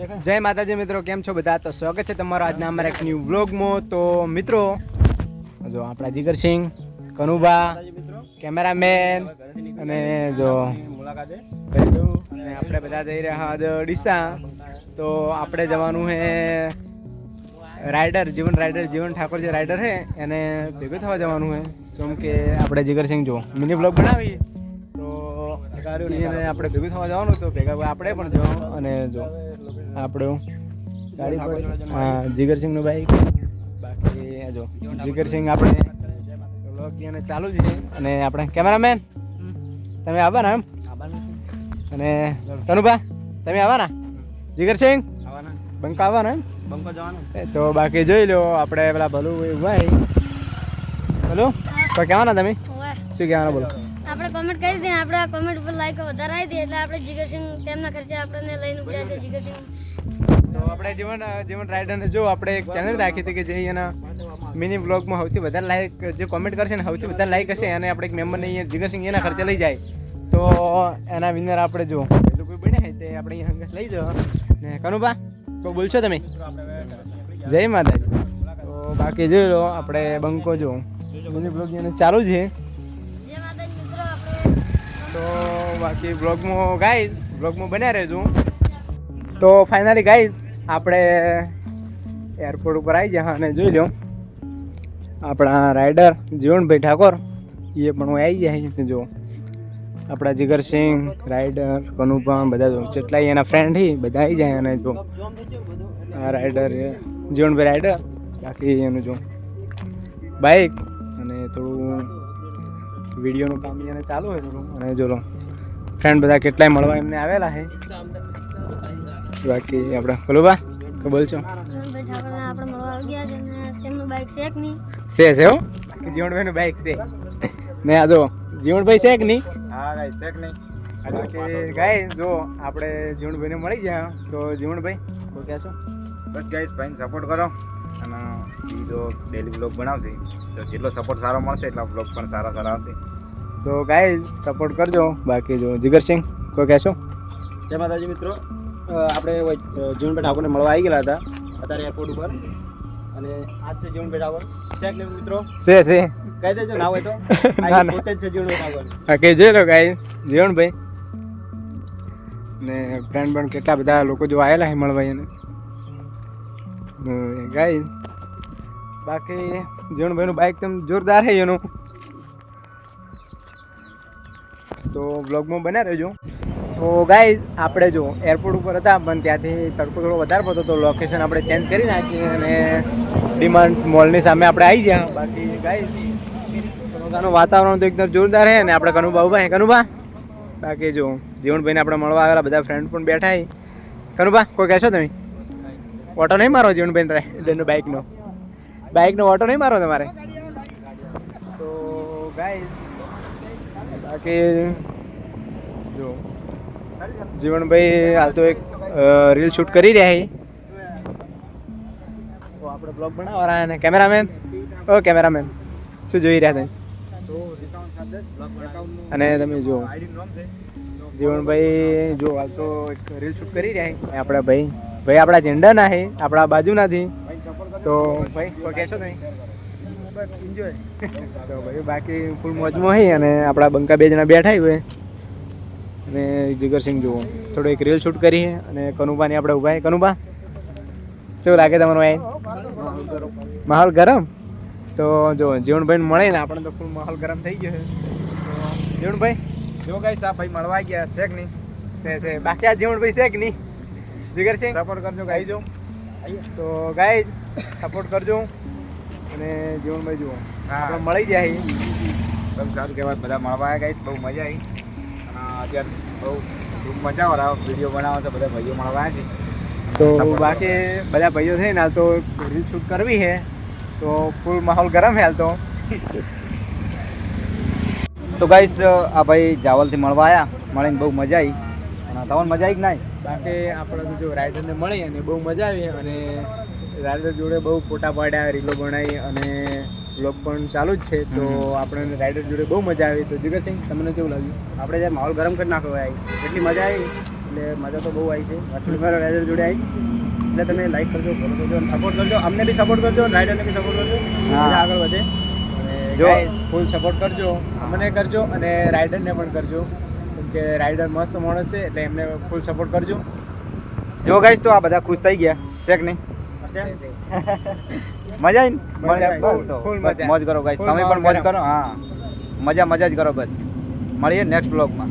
જય માતાજી મિત્રો કેમ છો બધા? તો સ્વાગત છે તમારો આજના અમારા એક ન્યૂ વ્લોગમાં તો મિત્રો જો આપણા જીગરસિંહ કનુભા કેમેરામેન અને જો અને આપણે બધા જઈ રહ્યા ડીસા તો આપણે જવાનું છે રાઇડર જીવન રાઇડર જીવન ઠાકોર જે રાઇડર છે એને ભેગું થવા જવાનું છે. જેમ કે આપણે જીગરસિંહ જો મિની બ્લોગ બનાવી તો આપણે ભેગું થવા જવાનું તો ભેગા આપણે પણ જવાનું અને જો. આપણું ગાડી પર? હા જીગરસિંહનું બાઈક બાકી જો જીગરસિંહ આપણે અને ચાલુ જ છે. અને આપણે કેમેરામેન? તમે આવવાના એમ? અને કનુભા તમે આવવાના? જીગરસિંહ બંકા આવવાના એમ? બંકો જવાનું. એ તો બાકી જોઈ લો આપણે પેલા ભલું? ભાઈ ભલું તો કહેવાના તમે? શું કહેવાના બોલો? આપણે કોમેન્ટ કરી દઈએ આપણે કોમેન્ટ ઉપર લાઈક વધારે આવી દઈએ એટલે આપણે જીગરસિંહ તેમના ખર્ચે આપણને લઈને ઉપડ્યા છે જીગરસિંહ તો આપણે જીવન જીવન રાઇડરને જો આપણે એક ચેનલ રાખી હતી કે જે એના મિની બ્લોગમાં સૌથી વધારે લાઈક જે કોમેન્ટ કરશે ને સૌથી વધારે લાઈક હશે અને આપણે એક મેમ્બરને અહીંયા જીગરસિંહ એના ખર્ચે લઈ જાય. તો એના વિનર આપણે જો પેલું કોઈ બને તે આપણે અહીંયા લઈ જાઓ. ને કનુભા તો બોલશો તમે? જય માતાજી. તો બાકી જોઈ લો આપણે બંકો જો મિની બ્લોગ એને ચાલુ છે. તો બાકી બ્લોગમાં ગાઈઝ બ્લોગમાં બન્યા રહેજો. તો ફાઇનલી ગાઈઝ આપણે એરપોર્ટ ઉપર આવી ગયા અને જોઈ લો આપણા રાઇડર જીવનભાઈ ઠાકોર, એ પણ હું આવી ગયા જો, આપણા જીગરસિંહ રાઇડર કનુભા, બધા જો, જેટલા એના ફ્રેન્ડ હી બધા આવી જાય અને જો, આ રાઇડર જીવનભાઈ રાઇડર બાકી એનું જો બાઇક અને થોડું વિડીયોનું કામ એને ચાલુ હોય થોડું અને જો ફ્રેન્ડ બધા કેટલાય મળવા એમને આવેલા છે બાકી આપણે બોલો બા કે ગયા છે. છે નહીં છે છે હો જીવણભાઈનું બાઇક છે. ને આ જો જીવણભાઈ છે કે નહીં? હા ગાઈ શેક નહીં? બાકી ગાય જો આપણે જીવણભાઈને મળી જાય તો જીવણભાઈ કોઈ કહેશો બસ ગાઈસ ભાઈને સપોર્ટ કરો. અને એ જો ડેલી બ્લોગ બનાવશે તો જેટલો સપોર્ટ સારો મળશે એટલા બ્લોગ પણ સારા સારા આવશે. તો ગાય સપોર્ટ કરજો. બાકી જો જીગરસિંહ કોઈ કહેશો? જય માતાજી મિત્રો. આપણે જીવનભાઈ ઠાકોરને મળવા આવી ગયેલા હતા અત્યારે એરપોર્ટ ઉપર. અને આજ છે જીવનભાઈ ઠાકોર. ને મિત્રો. છે છે. કહી દેજો ના હોય તો. ના. પોતે જ છે જીવનભાઈ ઠાકોર. બાકી જોઈ લો ગાય જીવણભાઈ ને ફ્રેન્ડ પણ કેટલા બધા લોકો જો આવેલા છે મળવા એને ગાય બાકી જીવણભાઈનું બાઇક તેમ જોરદાર છે એનું. તો બ્લોગમાં બના રહેજો. તો ગાઈઝ આપણે જો એરપોર્ટ ઉપર હતા, પણ ત્યાંથી તડકો થોડો વધારે પડતો તો લોકેશન આપણે ચેન્જ કરી નાખીએ અને ડિમાન્ડ મોલની સામે આપણે આવી ગયા. બાકી ગાઈઝ ત્યાંનું વાતાવરણ તો એકદમ જોરદાર છે અને આપણે કનુભાઈ કનુભા, બાકી જો જીવણભાઈને આપણે મળવા આવેલા બધા ફ્રેન્ડ પણ બેઠા કનુભા, કોઈ કહેશો તમે? ઓટો નહીં મારો જીવનબેન રે એનું બાઇકનો બાઇકનો ઓટો નહીં મારો તમારે? તો ગાઈઝ બાકી જો જીવનભાઈ હાલ તો એક રીલ શૂટ કરી રહ્યા છે. તો આપણે બ્લોગ બનાવવા રહ્યા અને કેમેરામેન ઓ કેમેરામેન શું જોઈ રહ્યા તમે? અને તમે જો જીવનભાઈ જો હાલ તો એક રીલ શૂટ કરી રહ્યા છે. આપણા ભાઈ ભાઈ આપણા ઝંડાના છે આપણા બાજુનાથી તો ભાઈ કોઈ કહેશો તમે બસ એન્જોય તો ભાઈ બાકી ફૂલ મોજમાં હોય અને આપણા બંકા બે જણા બેઠા હોય અને જીગરસિંહ જુઓ થોડો એક રીલ શૂટ કરી અને કનુભાની આપણે ઊભા છે કનુભા કેવું લાગે તમારું આઈ? માહોલ ગરમ? તો જો જીવણભાઈ મળે ને આપણને તો ફૂલ માહોલ ગરમ થઈ ગયો છે જીવણભાઈ જો ગાઈસ આ ભાઈ મળવા ગયા શેક નહીં? છે છે. બાકી આ જીવણભાઈ છે કે નહીં? જીગરસિંહ સપોર્ટ કરજો ગાઈ જો તો ગાઈ સપોર્ટ કરજો. અને જીવનભાઈ જુઓ. હા. આપણે મળી જાય બહુ સારું કહેવાય. બધા મળવા આવ્યા ગાઈસ બહુ મજા આવી. અને અત્યારે બહુ ખૂબ મજા આવે. વીડિયો બનાવે છે બધા ભાઈઓ મળવા આવ્યા છે. તો બાકી બધા ભાઈઓ છે ને હાલ તો રીલ શૂટ કરવી છે. તો ફૂલ માહોલ ગરમ છે હાલ તો. તો ગાઈસ આ ભાઈ જાવલથી મળવા આવ્યા. મળીને બહુ મજા આવી. અને તમને મજા આવી કે નહીં? બાકી આપણે જો રાઇડરને મળી અને બહુ મજા આવી અને રાઇડર જોડે બહુ ફોટા પાડ્યા રીલો બનાવી અને બ્લોગ પણ ચાલુ જ છે. તો આપણે રાઇડર જોડે બહુ મજા આવી. તો જીગરસિંહ તમને કેવું લાગ્યું? આપણે જ્યારે માહોલ ગરમ કરી નાખ્યો આવી એટલી મજા આવી. એટલે મજા તો બહુ આવી છે. થોડી વાર રાઇડર જોડે આવી. એટલે તમે લાઈક કરજો ફોલો કરજો અને સપોર્ટ કરજો. અમને બી સપોર્ટ કરજો અને રાઇડરને બી સપોર્ટ કરજો. આગળ વધે. જો. જો ફૂલ સપોર્ટ કરજો. અમને કરજો અને રાઇડરને પણ કરજો. કે રાઇડર મસ્ત માણસ છે એટલે એમને ફૂલ સપોર્ટ કરજો. જો ગાઈશ તો આ બધા ખુશ થઈ ગયા. છે કે નહીં? મજા આવી. મોજ કરો ગાઈશ તમે પણ મોજ કરો. હા. મજા મજા જ કરો બસ. મળીએ નેક્સ્ટ બ્લોગમાં